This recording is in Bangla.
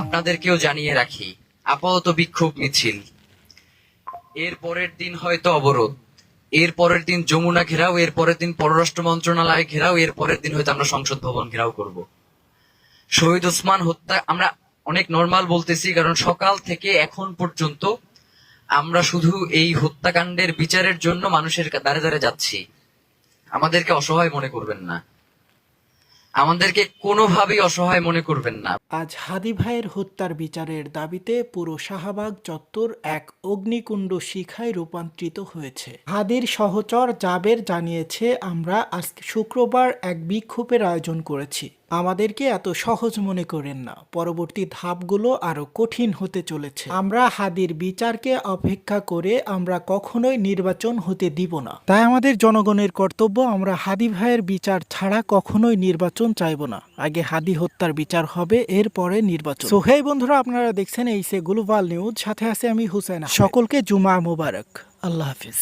আপনাদেরকেও জানিয়ে রাখি, আপাতত বিক্ষোভ মিছিল। এর পরের দিন হয়তো অবরোধ। এর পরের দিন যমুনা ঘেরাও, এর পরের দিন পররাষ্ট্র মন্ত্রণালয় ঘেরাও, এর পরের দিন হয়তো আমরা সংসদ ভবন ঘেরাও করব। শহীদ ওসমান হত্যা, আমরা অনেক নর্মাল বলতেছি, কারণ সকাল থেকে এখন পর্যন্ত আমরা শুধু এই হত্যাকাণ্ডের বিচারের জন্য মানুষের দ্বারে দ্বারে যাচ্ছি। আমাদেরকে অসহায় মনে করবেন না। আমাদেরকে কোনোভাবেই অসহায় মনে করবেন না। আজ হাদি ভাইয়ের হত্যার বিচারের দাবিতে পুরো শাহবাগ চত্বর এক অগ্নিকুণ্ড শিখায় রূপান্তরিত হয়েছে। হাদির সহচর জাবের জানিয়েছে, আমরা আজ শুক্রবার এক বিক্ষোভের আয়োজন করেছি। আমাদেরকে এত সহজ মনে করেন না। পরবর্তী ধাপগুলো আরও কঠিন হতে চলেছে। আমরা হাদির বিচারকে অপেক্ষা করে আমরা কখনোই নির্বাচন হতে দিব না। তাই আমাদের জনগণের কর্তব্য আমরা হাদি ভাইয়ের বিচার ছাড়া কখনোই নির্বাচন চাইব না। আগে হাদি হত্যার বিচার হবে, এরপরে নির্বাচন। সো হেই বন্ধুরা, আপনারা দেখছেন এই সে গ্লোবাল নিউজ। সাথে আছে আমি হুসেন সকলকে জুমা মুবারক। আল্লাহ হাফিজ।